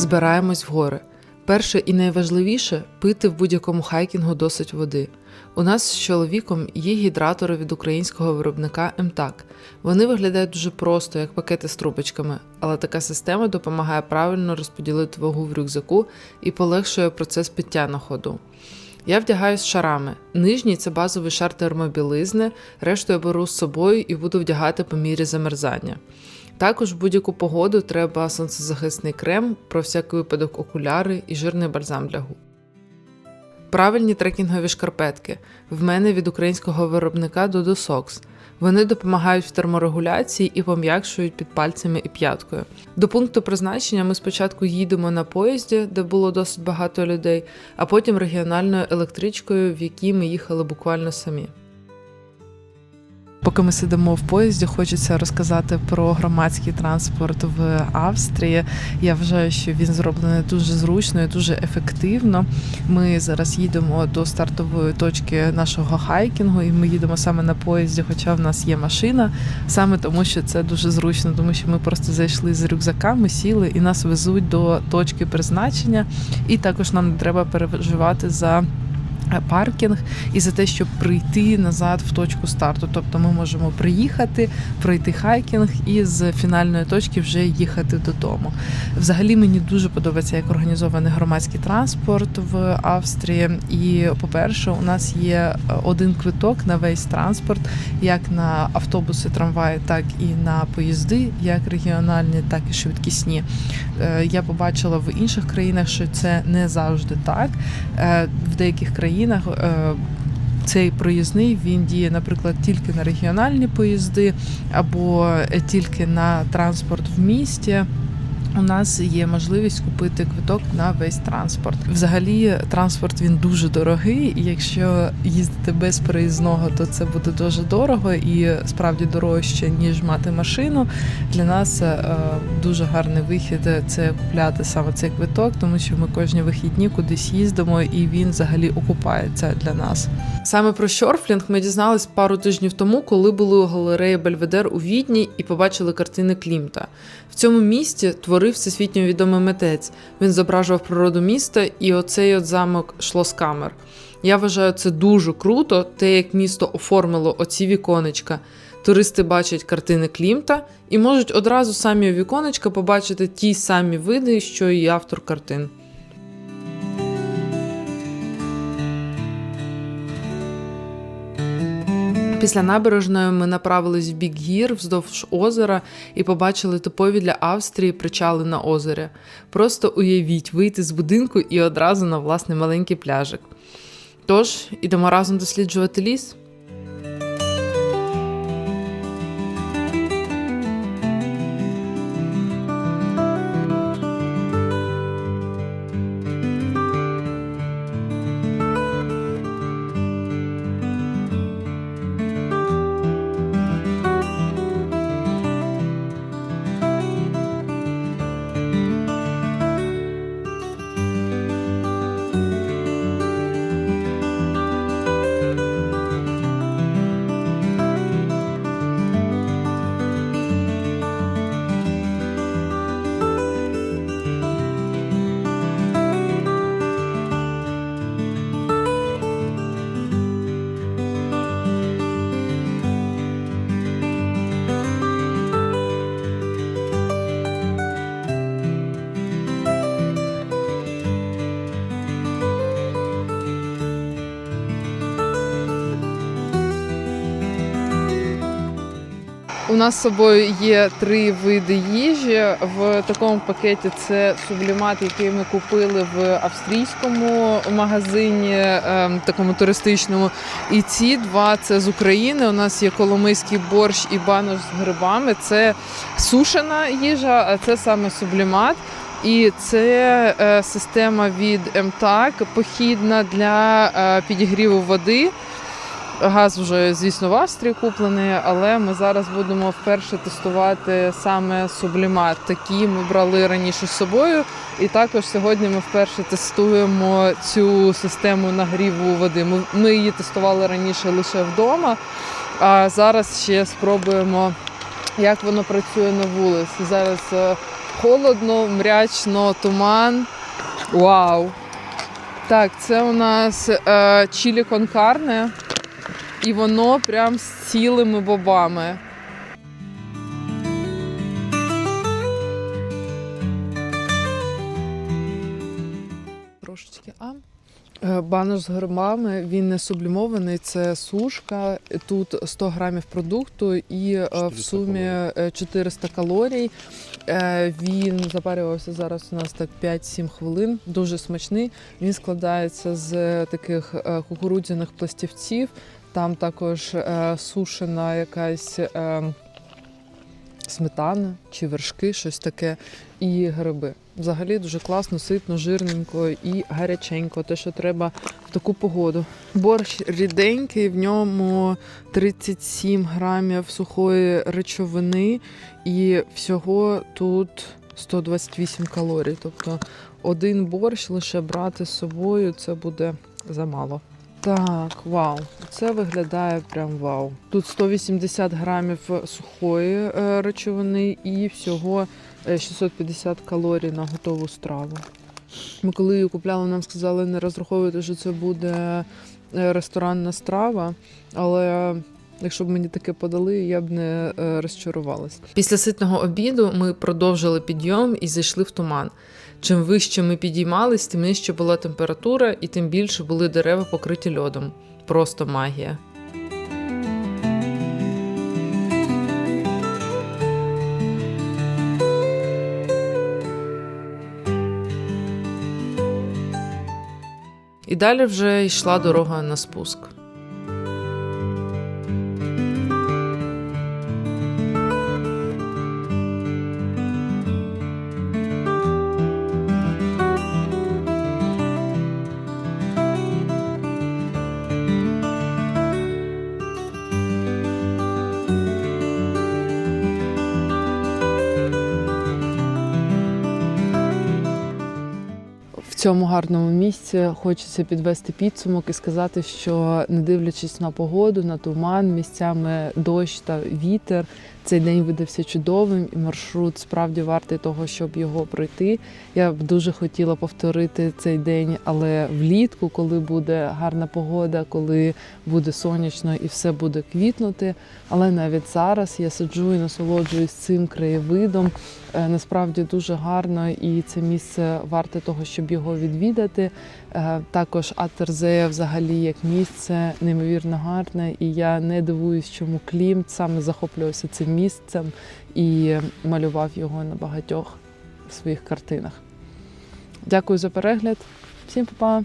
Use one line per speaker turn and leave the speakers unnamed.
Збираємось в гори. Перше і найважливіше пити в будь-якому хайкінгу досить води. У нас з чоловіком є гідратори від українського виробника МТАК. Вони виглядають дуже просто, як пакети з трубочками, але така система допомагає правильно розподілити вагу в рюкзаку і полегшує процес пиття на ходу. Я вдягаюсь шарами. Нижній це базовий шар термобілизни, решту я беру з собою і буду вдягати по мірі замерзання. Також в будь-яку погоду треба сонцезахисний крем, про всякий випадок окуляри і жирний бальзам для губ. Правильні трекінгові шкарпетки. В мене від українського виробника Dodo Socks. Вони допомагають в терморегуляції і пом'якшують під пальцями і п'яткою. До пункту призначення ми спочатку їдемо на поїзді, де було досить багато людей, а потім регіональною електричкою, в якій ми їхали буквально самі. Поки ми сидимо в поїзді, хочеться розказати про громадський транспорт в Австрії. Я вважаю, що він зроблений дуже зручно і дуже ефективно. Ми зараз їдемо до стартової точки нашого хайкінгу, і ми їдемо саме на поїзді, хоча в нас є машина, саме тому, що це дуже зручно, тому що ми просто зайшли з рюкзаками, сіли і нас везуть до точки призначення. І також нам не треба переживати за паркінг і за те, щоб прийти назад в точку старту. Тобто ми можемо приїхати, пройти хайкінг і з фінальної точки вже їхати додому. Взагалі мені дуже подобається, як організований громадський транспорт в Австрії. І, по-перше, у нас є один квиток на весь транспорт, як на автобуси, трамваї, так і на поїзди, як регіональні, так і швидкісні. Е, Я побачила в інших країнах, що це не завжди так. Е, В деяких країнах е, цей проїзний він діє, наприклад, тільки на регіональні поїзди або тільки на транспорт в місті. У нас є можливість купити квиток на весь транспорт. Взагалі, транспорт він дуже дорогий. і Якщо їздити без проїзного, то це буде дуже дорого і справді дорожче ніж мати машину. Для нас е, дуже гарний вихід це купляти саме цей квиток, тому що ми кожні вихідні кудись їздимо, і він взагалі окупається для нас. Саме про шорфлінг ми дізнались пару тижнів тому, коли були у галереї Бельведер у Відні і побачили картини Клімта. В цьому місті творив всесвітньо відомий митець. Він зображував природу міста і оцей от замок Шлоскамер. Я вважаю це дуже круто, те, як місто оформило оці віконечка. Туристи бачать картини Клімта і можуть одразу самі у віконечка побачити ті самі види, що і автор картин. Після набережної ми направились в бік гір вздовж озера і побачили типові для Австрії причали на озері. Просто уявіть вийти з будинку і одразу на власний маленький пляжик. Тож, ідемо разом досліджувати ліс. Нас з собою є три види їжі. В такому пакеті це сублімат, який ми купили в австрійському магазині, ем, такому туристичному. І ці два це з України. У нас є коломийський борщ і банош з грибами. Це сушена їжа, а це саме сублімат. І це е, система від МТАК, похідна для е, підігріву води. Газ вже, звісно, в Австрії куплений, але ми зараз будемо вперше тестувати саме сублімат. Такі ми брали раніше з собою. І також сьогодні ми вперше тестуємо цю систему нагріву води. Ми, її тестували раніше лише вдома, а зараз ще спробуємо, як воно працює на вулиці. Зараз е, холодно, мрячно, туман. Вау! Так, це у нас е, чілі конкарне, і воно прям з цілими бобами. Трошечки а. Е, Банош з грибами, він не сублімований, це сушка. Тут 100 грамів продукту і е, в сумі е, 400 калорій. Е, Він запарювався зараз у нас так 5-7 хвилин. Дуже смачний. Він складається з таких кукурудзяних пластівців. Там також е, сушена якась е, сметана чи вершки, щось таке, і гриби. Взагалі дуже класно, ситно, жирненько і гаряченько, те, що треба в таку погоду. Борщ ріденький, в ньому 37 грамів сухої речовини, і всього тут 128 калорій. Тобто один борщ лише брати з собою це буде замало. Так, вау, це виглядає прям вау. Тут 180 грамів сухої е, речовини і всього е, 650 калорій на готову страву. Ми коли її купляли, нам сказали не розраховувати, що це буде е, ресторанна страва, але якщо б мені таке подали, я б не е, розчарувалась. Після ситного обіду ми продовжили підйом і зайшли в туман. Чим вище ми підіймались, тим нижче була температура, і тим більше були дерева покриті льодом. Просто магія. І далі вже йшла дорога на спуск. Цьому гарному місці хочеться підвести підсумок і сказати, що не дивлячись на погоду, на туман, місцями дощ та вітер, цей день видався чудовим, і маршрут справді вартий того, щоб його пройти. Я б дуже хотіла повторити цей день, але влітку, коли буде гарна погода, коли буде сонячно і все буде квітнути. Але навіть зараз я сиджу і насолоджуюсь цим краєвидом. Е, Насправді дуже гарно, і це місце варте того, щоб його відвідати. Е, Також Атерзея взагалі як місце неймовірно гарне, і я не дивуюсь, чому Клімт саме захоплювався місцем і малював його на багатьох своїх картинах. Дякую за перегляд. Всім па-па!